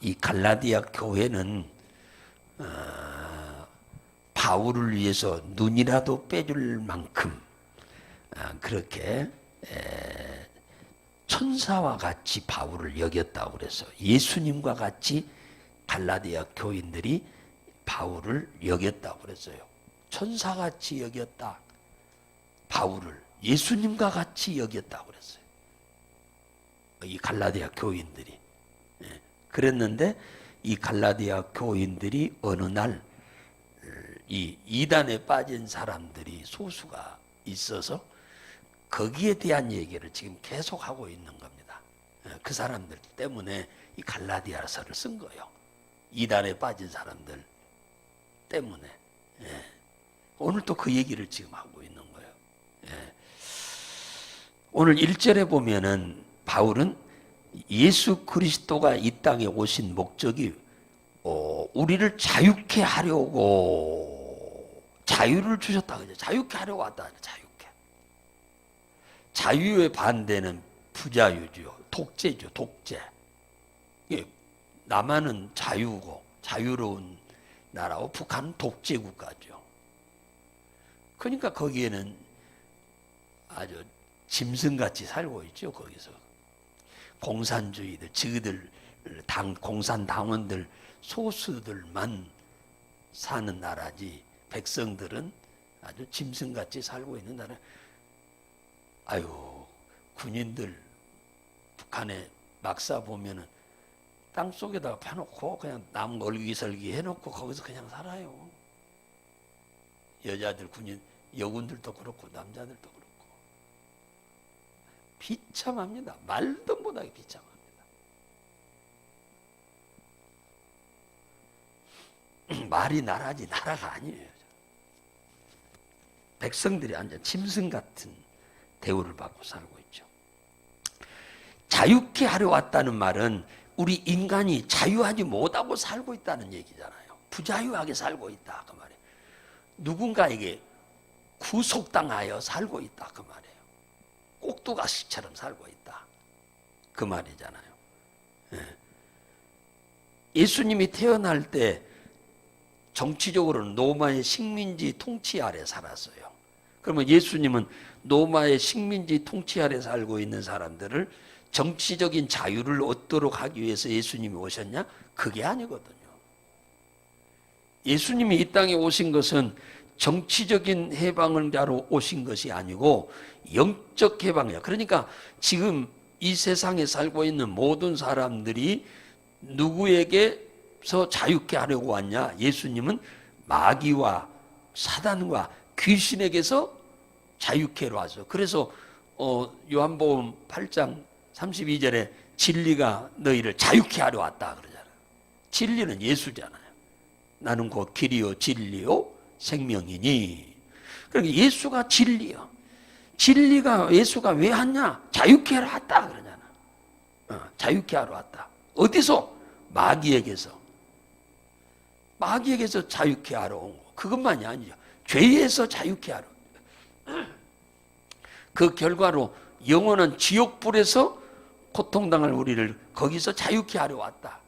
이 갈라디아 교회는 어, 바울을 위해서 눈이라도 빼줄 만큼 아, 그렇게 에, 천사와 같이 바울을 여겼다고 그래서 예수님과 같이 갈라디아 교인들이 바울을 여겼다고 그랬어요. 천사같이 여겼다. 바울을 예수님과 같이 여겼다고 그랬어요. 이 갈라디아 교인들이. 예, 그랬는데 이 갈라디아 교인들이 어느 날 이 이단에 빠진 사람들이 소수가 있어서 거기에 대한 얘기를 지금 계속 하고 있는 겁니다. 예, 그 사람들 때문에 이 갈라디아서를 쓴 거예요. 이단에 빠진 사람들 때문에. 예. 오늘 또 그 얘기를 지금 하고 있는 거예요. 예. 오늘 1절에 보면은 바울은 예수 그리스도가 이 땅에 오신 목적이 어, 우리를 자유케 하려고 자유를 주셨다 그죠? 자유케 하려고 왔다. 자유케. 자유의 반대는 부자유죠. 독재죠. 독재. 예, 남한은 자유고 자유로운 나라고 북한은 독재 국가죠. 그러니까 거기에는 아주 짐승같이 살고 있죠. 거기서 공산주의들, 지그들 당 공산 당원들 소수들만 사는 나라지 백성들은 아주 짐승같이 살고 있는 나라. 아유 군인들 북한에 막사 보면은 땅 속에다가 파놓고 그냥 남 얼기설기 해놓고 거기서 그냥 살아요. 여자들 군인 여군들도 그렇고 남자들도 비참합니다. 말도 못하게 비참합니다. 말이 나라지 나라가 아니에요. 백성들이 완전 짐승 같은 대우를 받고 살고 있죠. 자유케 하려 왔다는 말은 우리 인간이 자유하지 못하고 살고 있다는 얘기잖아요. 부자유하게 살고 있다 그 말이에요. 누군가에게 구속당하여 살고 있다 그 말이에요. 꼭두가시처럼 살고 있다 그 말이잖아요. 예. 예수님이 태어날 때 정치적으로는 로마의 식민지 통치 아래 살았어요. 그러면 예수님은 로마의 식민지 통치 아래 살고 있는 사람들을 정치적인 자유를 얻도록 하기 위해서 예수님이 오셨냐? 그게 아니거든요. 예수님이 이 땅에 오신 것은 정치적인 해방을 자로 오신 것이 아니고 영적 해방이야. 그러니까 지금 이 세상에 살고 있는 모든 사람들이 누구에게서 자유케 하려고 왔냐? 예수님은 마귀와 사단과 귀신에게서 자유케로 와서 그래서 어, 요한복음 8장 32절에 진리가 너희를 자유케 하려 왔다 그러잖아요. 진리는 예수잖아요. 나는 곧 길이요 진리요 생명이니. 그러니까 예수가 진리요. 진리가 예수가 왜 왔냐? 자유케 하러 왔다 그러잖아. 어, 자유케 하러 왔다. 어디서? 마귀에게서. 마귀에게서 자유케 하러 온 거. 그것만이 아니죠. 죄에서 자유케 하러. 그 결과로 영원한 지옥불에서 고통당할 우리를 거기서 자유케 하려 왔다.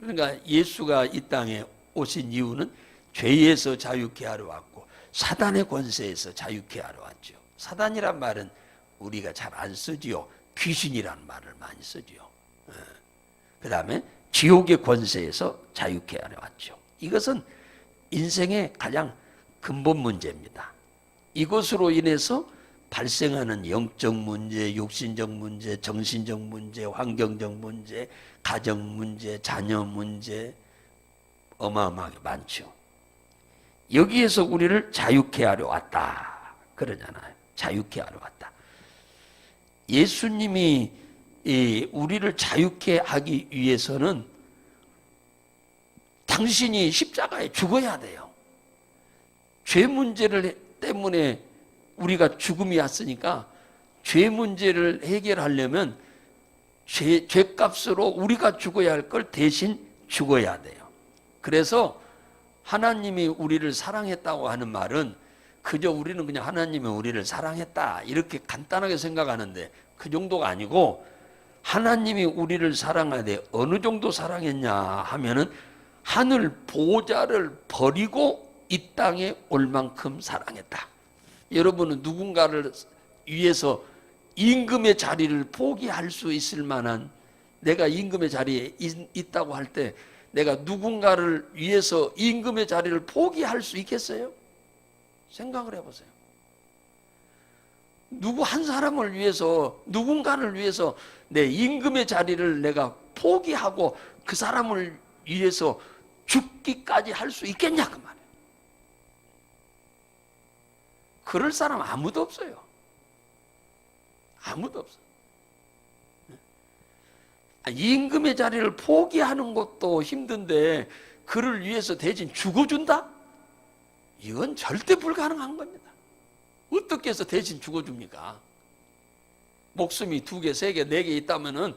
그러니까 예수가 이 땅에 오신 이유는 죄에서 자유케 하러 왔고 사단의 권세에서 자유케 하러 왔죠. 사단이란 말은 우리가 잘 안 쓰지요. 귀신이란 말을 많이 쓰지요. 그 다음에 지옥의 권세에서 자유케 하려 왔죠. 이것은 인생의 가장 근본 문제입니다. 이것으로 인해서 발생하는 영적 문제, 육신적 문제, 정신적 문제, 환경적 문제, 가정 문제, 자녀 문제 어마어마하게 많죠. 여기에서 우리를 자유케 하려 왔다. 그러잖아요. 자유케 하려 왔다. 예수님이 우리를 자유케 하기 위해서는 당신이 십자가에 죽어야 돼요. 죄 문제를 때문에 우리가 죽음이 왔으니까 죄 문제를 해결하려면 죄, 죄값으로 우리가 죽어야 할 걸 대신 죽어야 돼요. 그래서 하나님이 우리를 사랑했다고 하는 말은 그저 우리는 그냥 하나님이 우리를 사랑했다 이렇게 간단하게 생각하는데 그 정도가 아니고 하나님이 우리를 사랑하되 어느 정도 사랑했냐 하면은 하늘 보좌를 버리고 이 땅에 올 만큼 사랑했다. 여러분은 누군가를 위해서 임금의 자리를 포기할 수 있을 만한 내가 임금의 자리에 있, 있다고 할때 내가 누군가를 위해서 임금의 자리를 포기할 수 있겠어요? 생각을 해보세요. 누구 한 사람을 위해서 누군가를 위해서 내 임금의 자리를 내가 포기하고 그 사람을 위해서 죽기까지 할 수 있겠냐 그 말이에요. 그럴 사람 아무도 없어요. 아무도 없어. 아, 임금의 자리를 포기하는 것도 힘든데 그를 위해서 대신 죽어준다? 이건 절대 불가능한 겁니다. 어떻게 해서 대신 죽어줍니까? 목숨이 두 개, 세 개, 네 개 있다면은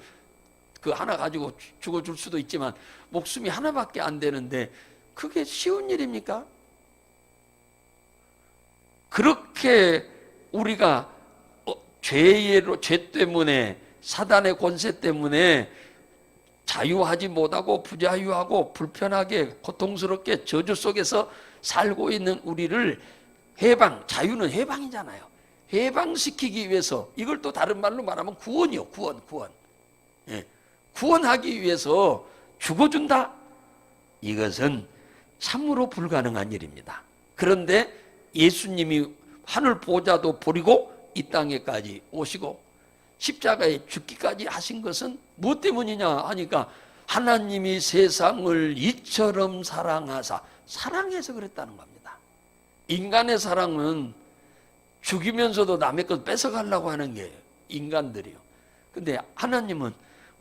그 하나 가지고 죽어줄 수도 있지만 목숨이 하나밖에 안 되는데 그게 쉬운 일입니까? 그렇게 우리가 어, 죄로 죄 때문에 사단의 권세 때문에 자유하지 못하고 부자유하고 불편하게 고통스럽게 저주 속에서 살고 있는 우리를 해방, 자유는 해방이잖아요. 해방시키기 위해서 이걸 또 다른 말로 말하면 구원이요, 구원, 구원. 예. 구원하기 위해서 죽어준다. 이것은 참으로 불가능한 일입니다. 그런데 예수님이 하늘 보좌도 버리고 이 땅에까지 오시고 십자가에 죽기까지 하신 것은 무엇 때문이냐 하니까 하나님이 세상을 이처럼 사랑하사 사랑해서 그랬다는 겁니다. 인간의 사랑은 죽이면서도 남의 것 뺏어가려고 하는 게 인간들이요. 근데 하나님은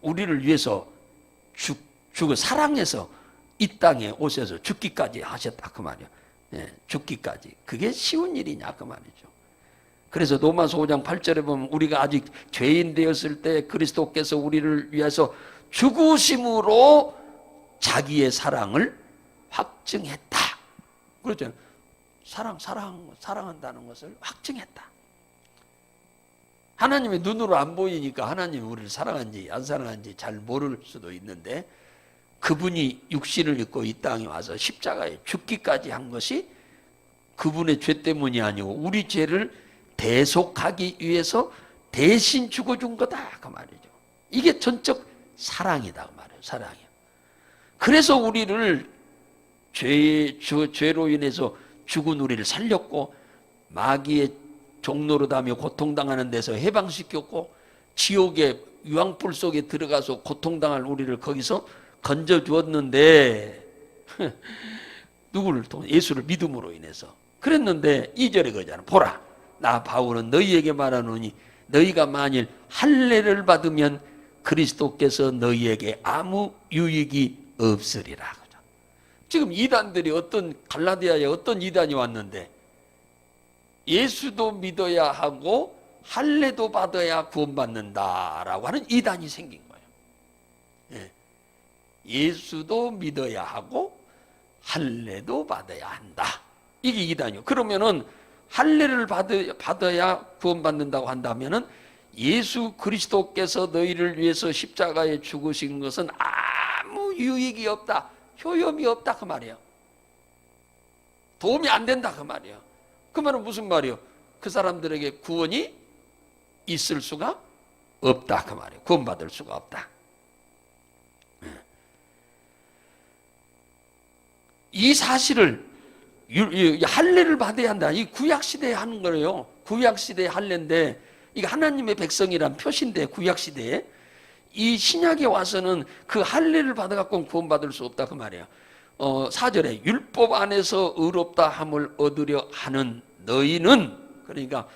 우리를 위해서 죽, 죽어 사랑해서 이 땅에 오셔서 죽기까지 하셨다 그 말이요. 예, 죽기까지. 그게 쉬운 일이냐 그 말이죠. 그래서 로마서 5장 8절에 보면 우리가 아직 죄인 되었을 때 그리스도께서 우리를 위해서 죽으심으로 자기의 사랑을 확증했다. 그렇죠. 사랑, 사랑, 사랑한다는 것을 확증했다. 하나님의 눈으로 안 보이니까 하나님이 우리를 사랑한지 안 사랑한지 잘 모를 수도 있는데 그분이 육신을 입고 이 땅에 와서 십자가에 죽기까지 한 것이 그분의 죄 때문이 아니고 우리 죄를 대속하기 위해서 대신 죽어준 거다 그 말이죠. 이게 전적 사랑이다 그 말이에요. 사랑이요. 그래서 우리를 죄, 죄로 인해서 죽은 우리를 살렸고 마귀의 종로로 다며 고통당하는 데서 해방시켰고 지옥의 유황불 속에 들어가서 고통당할 우리를 거기서 건져 주었는데 누구를 통해 예수를 믿음으로 인해서 그랬는데 이절에 그러잖아 보라 나 바울은 너희에게 말하노니 너희가 만일 할례를 받으면 그리스도께서 너희에게 아무 유익이 없으리라 지금 이단들이 어떤 갈라디아에 어떤 이단이 왔는데 예수도 믿어야 하고 할례도 받아야 구원받는다라고 하는 이단이 생긴 거예요. 예. 예수도 믿어야 하고 할례도 받아야 한다. 이게 이단이요. 그러면은 할례를 받아야 구원받는다고 한다면은 예수 그리스도께서 너희를 위해서 십자가에 죽으신 것은 아무 유익이 없다. 효염이 없다 그 말이에요. 도움이 안 된다 그 말이에요. 그 말은 무슨 말이에요? 그 사람들에게 구원이 있을 수가 없다 그 말이에요. 구원받을 수가 없다. 예. 이 사실을 할례를 받아야 한다. 이 구약 시대에 하는 거예요. 구약 시대의 할례인데 이게 하나님의 백성이란 표시인데 구약 시대에 이 신약에 와서는 그 할례를 받아 갖고 구원받을 수 없다 그 말이에요. 어, 4절에 율법 안에서 의롭다 함을 얻으려 하는 너희는 그러니까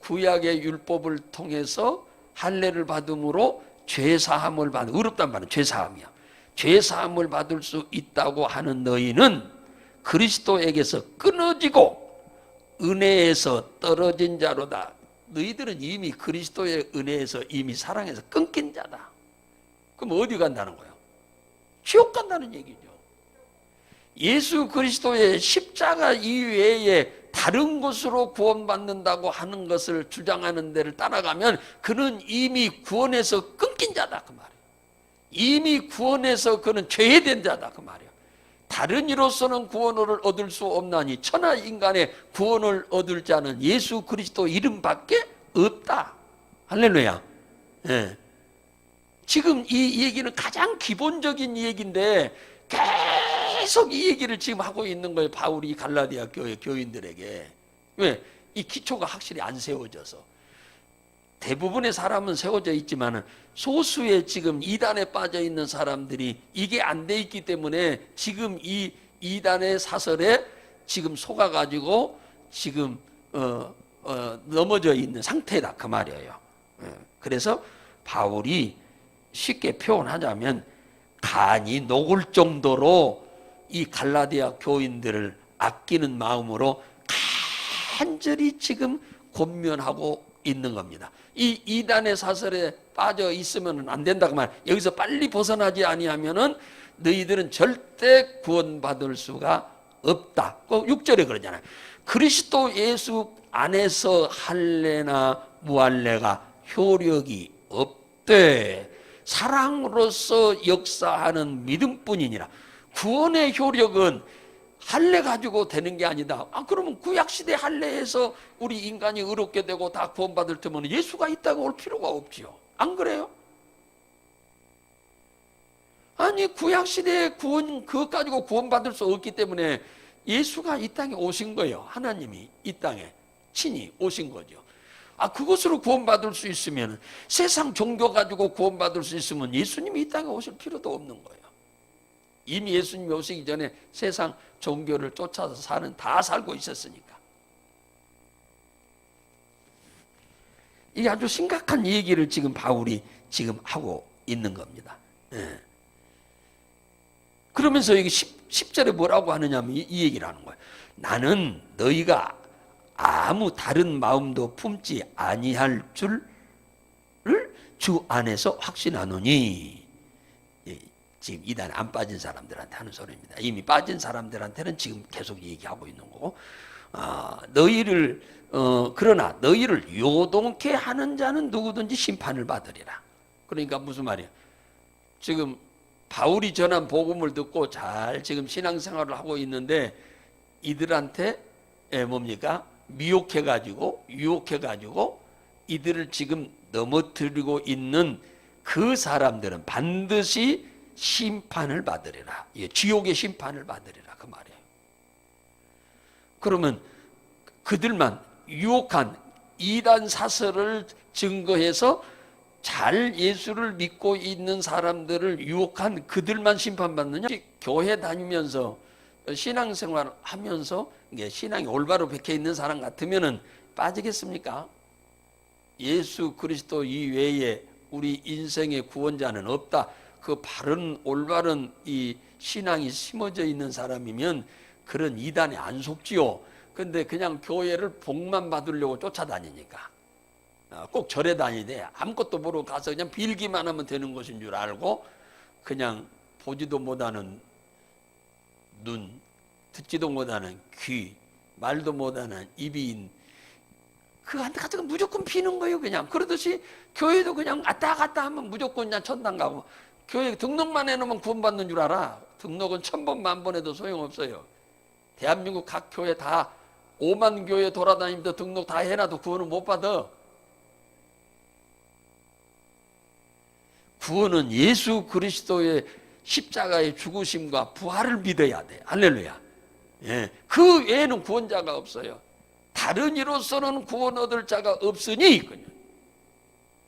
구약의 율법을 통해서 할례를 받음으로 죄 사함을 받 의롭단 말은 죄 사함이야. 죄 사함을 받을 수 있다고 하는 너희는 그리스도에게서 끊어지고 은혜에서 떨어진 자로다. 너희들은 이미 그리스도의 은혜에서 이미 사랑해서 끊긴 자다. 그럼 어디 간다는 거예요? 지옥 간다는 얘기죠. 예수 그리스도의 십자가 이외에 다 다른 것으로 구원받는다고 하는 것을 주장하는 데를 따라가면 그는 이미 구원에서 끊긴 자다 그 말이에요. 이미 구원에서 그는 죄된 자다 그 말이에요. 다른 이로서는 구원을 얻을 수 없나니 천하 인간의 구원을 얻을 자는 예수 그리스도 이름밖에 없다. 할렐루야. 예. 지금 이 얘기는 가장 기본적인 얘기인데 계속 이 얘기를 지금 하고 있는 거예요. 바울이 갈라디아 교회 교인들에게. 왜? 이 기초가 확실히 안 세워져서. 대부분의 사람은 세워져 있지만은 소수의 지금 이단에 빠져 있는 사람들이 이게 안 돼 있기 때문에 지금 이 이단의 사설에 지금 속아 가지고 지금 어, 어, 넘어져 있는 상태다 그 말이에요. 예. 그래서 바울이 쉽게 표현하자면 간이 녹을 정도로 이 갈라디아 교인들을 아끼는 마음으로 간절히 지금 권면하고 있는 겁니다. 이 이단의 사설에 빠져 있으면 안 된다 그 말. 여기서 빨리 벗어나지 아니하면은 너희들은 절대 구원받을 수가 없다. 꼭 6절에 그러잖아요. 그리스도 예수 안에서 할례나 무할례가 효력이 없대. 사랑으로서 역사하는 믿음뿐이니라. 구원의 효력은 할례 가지고 되는 게 아니다. 아 그러면 구약 시대 할례에서 우리 인간이 의롭게 되고 다 구원받을 때면 예수가 있다고 올 필요가 없지요. 안 그래요? 아니 구약 시대에 구원 그것 가지고 구원받을 수 없기 때문에 예수가 이 땅에 오신 거예요. 하나님이 이 땅에 친히 오신 거죠. 아 그것으로 구원받을 수 있으면 세상 종교 가지고 구원받을 수 있으면 예수님이 이 땅에 오실 필요도 없는 거예요. 이미 예수님이 오시기 전에 세상 종교를 쫓아서 사는 다 살고 있었으니까. 이게 아주 심각한 얘기를 지금 바울이 지금 하고 있는 겁니다. 예. 그러면서 여기 10, 10절에 뭐라고 하느냐면 이, 이 얘기를 하는 거예요. 나는 너희가 아무 다른 마음도 품지 아니할 줄을 주 안에서 확신하노니 예, 지금 이단에 안 빠진 사람들한테 하는 소리입니다. 이미 빠진 사람들한테는 지금 계속 얘기하고 있는 거고 어, 너희를 어, 그러나 너희를 요동케 하는 자는 누구든지 심판을 받으리라. 그러니까 무슨 말이야? 지금 바울이 전한 복음을 듣고 잘 지금 신앙생활을 하고 있는데 이들한테 예, 뭡니까? 미혹해 가지고 유혹해 가지고 이들을 지금 넘어뜨리고 있는 그 사람들은 반드시 심판을 받으리라. 예, 지옥의 심판을 받으리라 그 말이에요. 그러면 그들만 유혹한 이단 사설을 증거해서 잘 예수를 믿고 있는 사람들을 유혹한 그들만 심판받느냐? 교회 다니면서 신앙생활 하면서 신앙이 올바로 박혀 있는 사람 같으면은 빠지겠습니까? 예수 그리스도 이외에 우리 인생의 구원자는 없다. 그 바른 올바른 이 신앙이 심어져 있는 사람이면 그런 이단에 안 속지요. 근데 그냥 교회를 복만 받으려고 쫓아다니니까. 어, 꼭 절에 다니되 아무것도 모르고 가서 그냥 빌기만 하면 되는 것인 줄 알고 그냥 보지도 못하는 눈, 듣지도 못하는 귀, 말도 못하는 입인 그 한테 가서 무조건 비는 거예요 그냥. 그러듯이 교회도 그냥 왔다 갔다 하면 무조건 그냥 천당 가고 교회 등록만 해놓으면 구원받는 줄 알아 등록은 천번 만번 해도 소용없어요 대한민국 각 교회 다 5만 교회 돌아다니면서 등록 다 해놔도 구원을 못 받아 구원은 예수 그리스도의 십자가의 죽으심과 부활을 믿어야 돼. 할렐루야. 예. 그 외에는 구원자가 없어요. 다른 이로서는 구원 얻을 자가 없으니 그냥.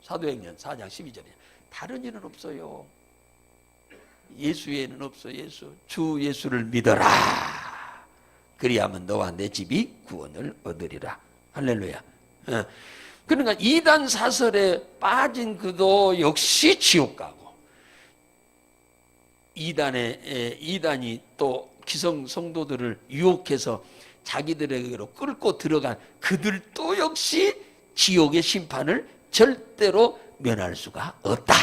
사도행전 4장 12절에 다른 이는 없어요. 예수 외에는 없어 예수. 주 예수를 믿어라. 그리하면 너와 내 집이 구원을 얻으리라. 할렐루야. 예. 그러니까 이단 사설에 빠진 그도 역시 지옥 가고 이단에 이단이 또 기성 성도들을 유혹해서 자기들에게로 끌고 들어간 그들도 역시 지옥의 심판을 절대로 면할 수가 없다.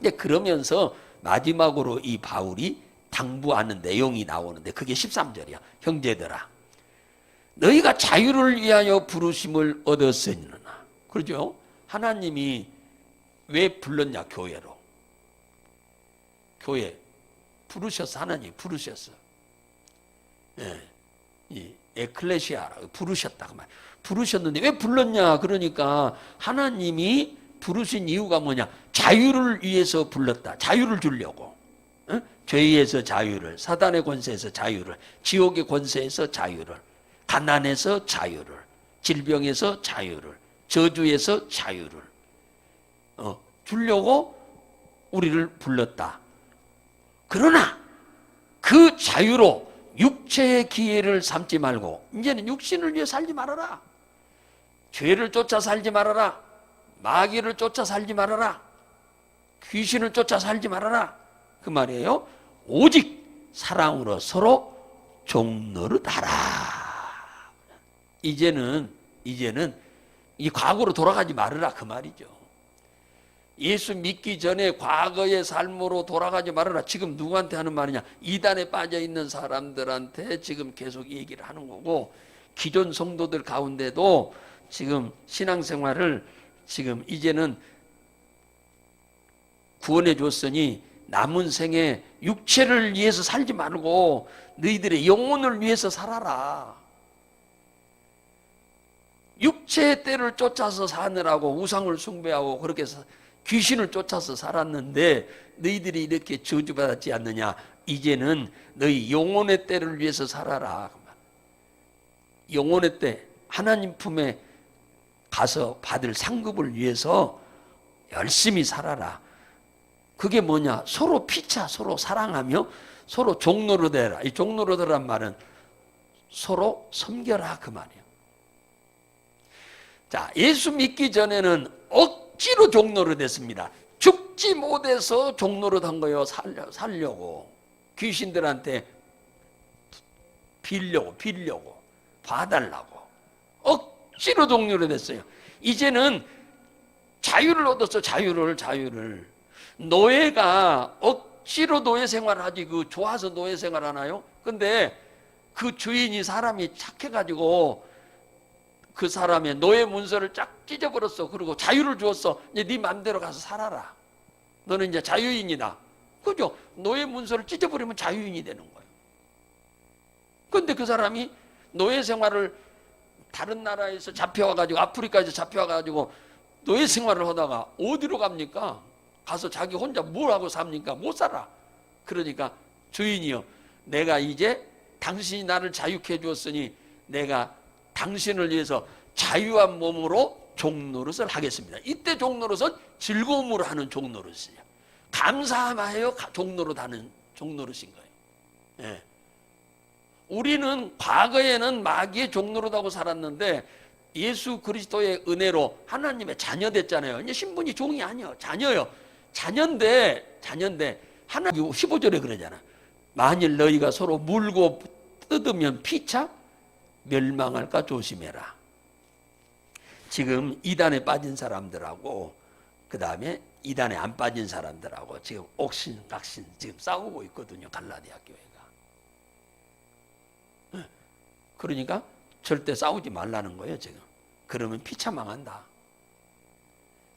이제 그러면서 마지막으로 이 바울이 당부하는 내용이 나오는데 그게 13절이야. 형제들아. 너희가 자유를 위하여 부르심을 얻었으니나. 그러죠? 하나님이 왜 불렀냐, 교회로. 교회. 부르셨어, 하나님 부르셨어. 예. 이 에클레시아라 부르셨다 그 말. 부르셨는데 왜 불렀냐? 그러니까 하나님이 부르신 이유가 뭐냐? 자유를 위해서 불렀다. 자유를 주려고. 어? 죄에서 자유를, 사단의 권세에서 자유를, 지옥의 권세에서 자유를, 가난에서 자유를, 질병에서 자유를, 저주에서 자유를 어, 주려고 우리를 불렀다. 그러나 그 자유로 육체의 기회를 삼지 말고 이제는 육신을 위해 살지 말아라. 죄를 쫓아 살지 말아라. 마귀를 쫓아 살지 말아라. 귀신을 쫓아 살지 말아라. 그 말이에요. 오직 사랑으로 서로 종노릇하라. 이제는 이제는 이 과거로 돌아가지 말아라 그 말이죠. 예수 믿기 전에 과거의 삶으로 돌아가지 말아라. 지금 누구한테 하는 말이냐? 이단에 빠져 있는 사람들한테 지금 계속 얘기를 하는 거고 기존 성도들 가운데도 지금 신앙생활을 지금 이제는 구원해 줬으니 남은 생에 육체를 위해서 살지 말고 너희들의 영혼을 위해서 살아라. 육체의 때를 쫓아서 사느라고 우상을 숭배하고 그렇게 사- 귀신을 쫓아서 살았는데 너희들이 이렇게 저주받았지 않느냐? 이제는 너희 영혼의 때를 위해서 살아라. 영혼의 때 하나님 품에 가서 받을 상급을 위해서 열심히 살아라. 그게 뭐냐? 서로 피차, 서로 사랑하며 서로 종로로 되라. 이 종로로 되란 말은 서로 섬겨라 그 말이에요. 자, 예수 믿기 전에는 억지로 종로로 됐습니다. 죽지 못해서 종로로 단 거예요. 살려, 살려고. 귀신들한테 빌려고, 빌려고, 봐달라고. 억지로 종로로 됐어요. 이제는 자유를 얻었어, 자유를, 자유를. 노예가 억지로 노예 생활 하지, 그 좋아서 노예 생활 하나요? 근데 그 주인이 사람이 착해 가지고 그 사람의 노예 문서를 쫙 찢어버렸어. 그리고 자유를 주었어. 이제 네 맘대로 가서 살아라. 너는 이제 자유인이다. 그죠? 노예 문서를 찢어버리면 자유인이 되는 거예요. 근데 그 사람이 노예 생활을 다른 나라에서 잡혀와가지고 아프리카에서 잡혀와가지고 노예 생활을 하다가 어디로 갑니까? 가서 자기 혼자 뭘 하고 삽니까? 못 살아. 그러니까 주인이요. 내가 이제 당신이 나를 자유케 해 주었으니 내가 당신을 위해서 자유한 몸으로 종노릇을 하겠습니다. 이때 종노릇은 즐거움으로 하는 종노릇이에요. 감사하여 종노릇 하는 종노릇인 거예요. 예. 우리는 과거에는 마귀의 종노릇하고 살았는데 예수 그리스도의 은혜로 하나님의 자녀 됐잖아요. 이제 신분이 종이 아니요. 자녀요. 자녀인데, 자녀인데, 하나 15절에 그러잖아. 만일 너희가 서로 물고 뜯으면 피차 멸망할까 조심해라. 지금 이단에 빠진 사람들하고 그 다음에 이단에 안 빠진 사람들하고 지금 옥신각신 지금 싸우고 있거든요. 갈라디아 교회 그러니까 절대 싸우지 말라는 거예요. 지금. 그러면 피차 망한다.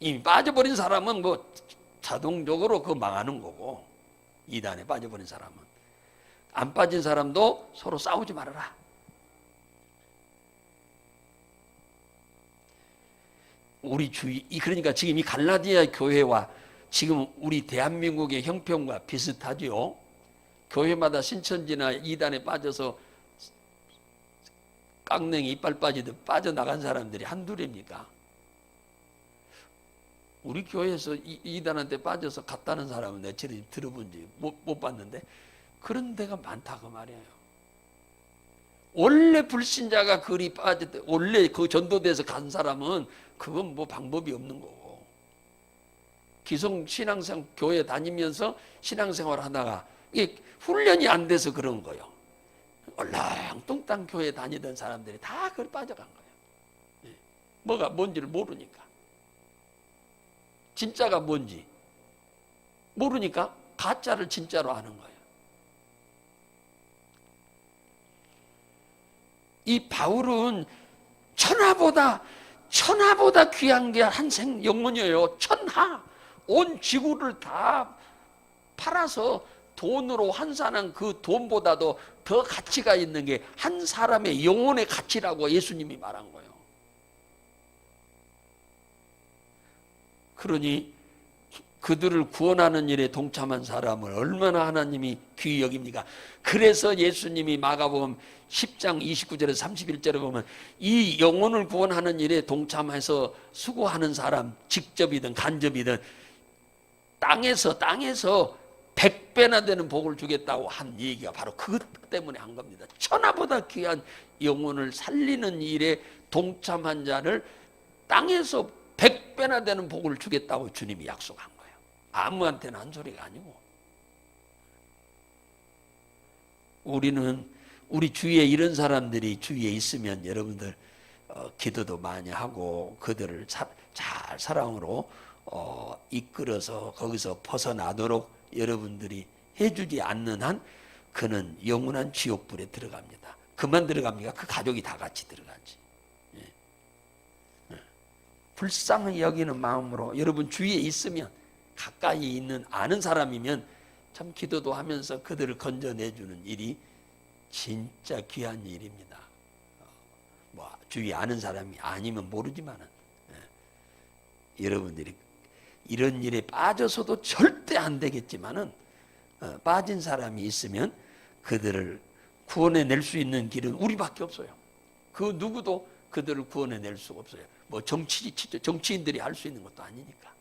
이미 빠져버린 사람은 뭐 자동적으로 그 망하는 거고 이단에 빠져버린 사람은 안 빠진 사람도 서로 싸우지 말아라. 우리 주위 그러니까 지금 이 갈라디아 교회와 지금 우리 대한민국의 형편과 비슷하지요. 교회마다 신천지나 이단에 빠져서 깡냉이 이빨 빠지듯 빠져나간 사람들이 한둘입니까? 우리 교회에서 이, 이단한테 빠져서 갔다는 사람은 내처럼 들어본지 못, 못 봤는데 그런 데가 많다 그 말이에요. 원래 불신자가 그리 빠졌 원래 그 전도대에서 간 사람은 그건 뭐 방법이 없는 거고 기성 신앙생 교회 다니면서 신앙생활 하다가 이게 훈련이 안 돼서 그런 거예요. 얼렁뚱땅 교회 다니던 사람들이 다 그걸 빠져간 거예요. 예. 뭐가 뭔지를 모르니까. 진짜가 뭔지 모르니까 가짜를 진짜로 아는 거예요. 이 바울은 천하보다 천하보다 귀한 게 한 생 영혼이에요. 천하 온 지구를 다 팔아서 돈으로 환산한 그 돈보다도 더 가치가 있는 게 한 사람의 영혼의 가치라고 예수님이 말한 거예요. 그러니 그들을 구원하는 일에 동참한 사람을 얼마나 하나님이 귀히 여깁니까? 그래서 예수님이 마가복음 10장 29절에서 31절에 보면 이 영혼을 구원하는 일에 동참해서 수고하는 사람 직접이든 간접이든 땅에서 땅에서 백배나 되는 복을 주겠다고 한 얘기가 바로 그것 때문에 한 겁니다. 천하보다 귀한 영혼을 살리는 일에 동참한 자를 땅에서 백배나 되는 복을 주겠다고 주님이 약속한 거예요. 아무한테나 한 소리가 아니고. 우리는 우리 주위에 이런 사람들이 주위에 있으면 여러분들 어, 기도도 많이 하고 그들을 사, 잘 사랑으로 어, 이끌어서 거기서 벗어나도록 여러분들이 해주지 않는 한 그는 영원한 지옥불에 들어갑니다. 그만 들어갑니까? 그 가족이 다 같이 들어가지. 예. 예. 불쌍히 여기는 마음으로 여러분 주위에 있으면 가까이 있는 아는 사람이면 참 기도도 하면서 그들을 건져내주는 일이 진짜 귀한 일입니다. 어, 뭐 주위에 아는 사람이 아니면 모르지만은 예. 여러분들이 이런 일에 빠져서도 절대 안 되겠지만은 어, 빠진 사람이 있으면 그들을 구원해 낼 수 있는 길은 우리밖에 없어요. 그 누구도 그들을 구원해 낼 수가 없어요. 뭐 정치 정치인들이 할 수 있는 것도 아니니까.